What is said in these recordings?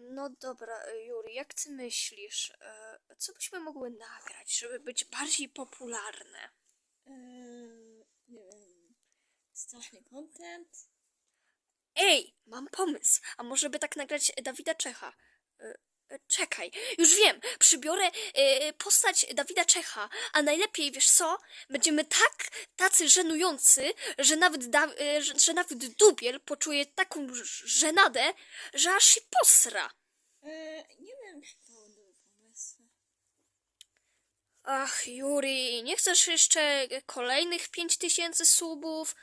No dobra, e, Juri, jak ty myślisz, e, co byśmy mogły nagrać, żeby być bardziej popularne? Eee, nie wiem. Straszny content. Ej, mam pomysł, a może by tak nagrać Dawida Czecha? Czekaj, już wiem, przybiorę e, postać Dawida Czecha, a najlepiej, wiesz co, będziemy tak tacy żenujący, że nawet, da, e, że, że nawet Dubiel poczuje taką żenadę, że aż się posra. Eee, nie wiem, to dobry pomysł. Ach, Juri, nie chcesz jeszcze kolejnych pięć tysięcy subów?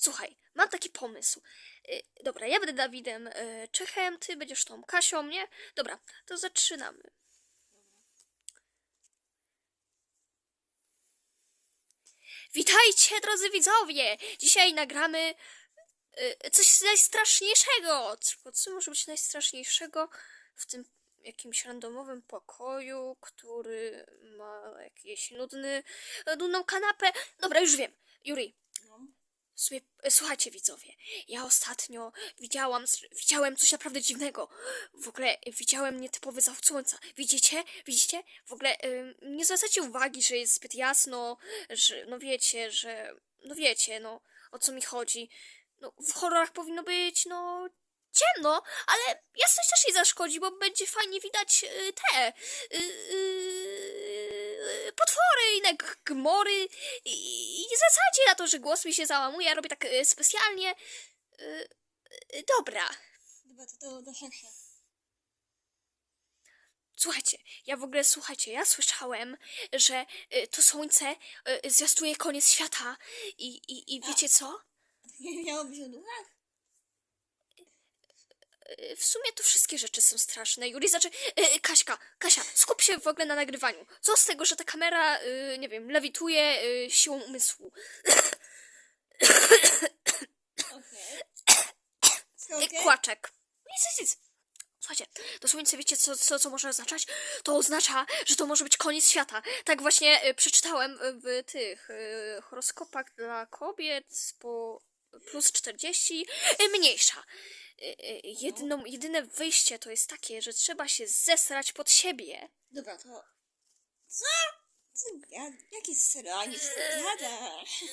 Słuchaj, mam taki pomysł. Y, Dobra, ja będę Dawidem y, Czechem, ty będziesz tą Kasią, nie? Dobra, to zaczynamy. Witajcie, drodzy widzowie! Dzisiaj nagramy y, coś najstraszniejszego. Co, co może być najstraszniejszego w tym jakimś randomowym pokoju, który ma jakiś nudny, nudną kanapę? Dobra, już wiem. Juri, słuchajcie widzowie, ja ostatnio widziałam, widziałem coś naprawdę dziwnego. W ogóle widziałem nietypowy zachód słońca. Widzicie? Widzicie? W ogóle nie zwracajcie uwagi, że jest zbyt jasno, że no wiecie, że no wiecie, no o co mi chodzi. No w horrorach powinno być no ciemno, ale jasność też nie zaszkodzi, bo będzie fajnie widać y, te y, y, potwory, inne gmory i, i zwracajcie na to, że głos mi się załamuje, ja robię tak y, specjalnie. Y, y, dobra. Dobra, to do. Słuchajcie, ja w ogóle, słuchajcie, ja słyszałem, że y, to słońce y, zwiastuje koniec świata i, i, i wiecie co? Nie miało być o duchach? Y, W sumie to wszystkie rzeczy są straszne. Juri, znaczy, y, y, Kaśka, Kasia, skup się w ogóle na nagrywaniu. Co z tego, że ta kamera, nie wiem, lewituje siłą umysłu? Okej. Y, Okay. Kłaczek. Nic, nic, nic. Słuchajcie, to słońce, wiecie, co, co, co może oznaczać? To oznacza, że to może być koniec świata. Tak właśnie y, przeczytałem w tych y, horoskopach dla kobiet po plus 40. Y, mniejsza. Y, y, jedną, jedyne wyjście to jest takie, że trzeba się zesrać pod siebie. Dobra, to... Co? Co ja, jaki sraniec ty gadasz?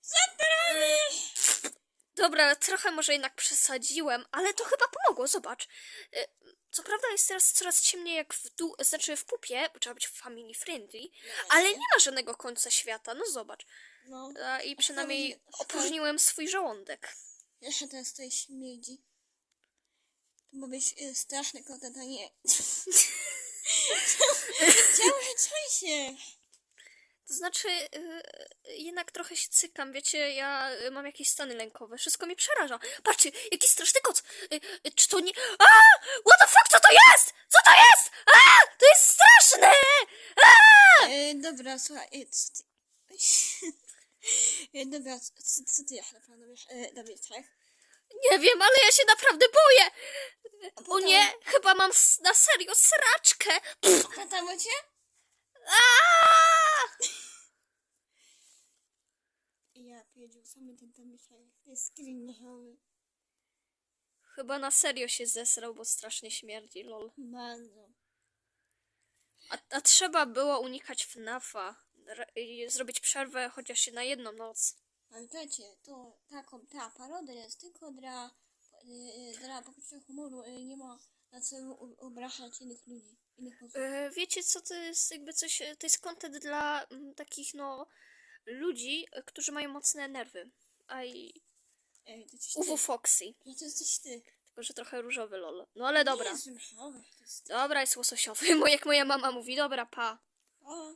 Co ty robisz? Dobra, trochę może jednak przesadziłem, ale to chyba pomogło, zobacz. Y, Co prawda jest teraz coraz ciemniej jak w dół, znaczy w pupie, bo trzeba być family friendly, ale nie ma żadnego końca świata, no zobacz. No. I przynajmniej opróżniłem swój żołądek. Jeszcze teraz tutaj śmierdzi. To ma być y, straszny content, a nie... Ciało się! To znaczy, y, jednak trochę się cykam, wiecie, ja y, mam jakieś stany lękowe, wszystko mnie przeraża. Patrzcie, jaki straszny koc! Czy to nie... A! What the fuck, co to jest? Co to jest? A! To jest straszne! E, dobra, słuchaj, co dobra, co, co, ty jeszcze planujesz? E, tak? Nie wiem, ale ja się naprawdę boję. O nie, chyba mam s- na serio sraczkę. Pff, Tata cię? aaa! Ja pierdził, samy ten tam. To jest cringe'owy. Chyba na serio się zesrał, bo strasznie śmierdzi, lol. Bardzo. A, a trzeba było unikać FNAFa. I zrobić przerwę chociaż na jedną noc. Pamiętajcie, to taką, ta parodia jest tylko dla, e, dla poczucia humoru. E, nie ma na celu obrażać innych ludzi, innych osób. E, Wiecie co, to jest jakby coś, e, to jest content dla takich no ludzi, e, którzy mają mocne nerwy. A i Ej. UW Foxy. No to jesteś ty. Tylko, że trochę różowy lol. No ale dobra. To jest... Dobra, jest łososiowy, jak moja mama mówi, dobra, pa. O.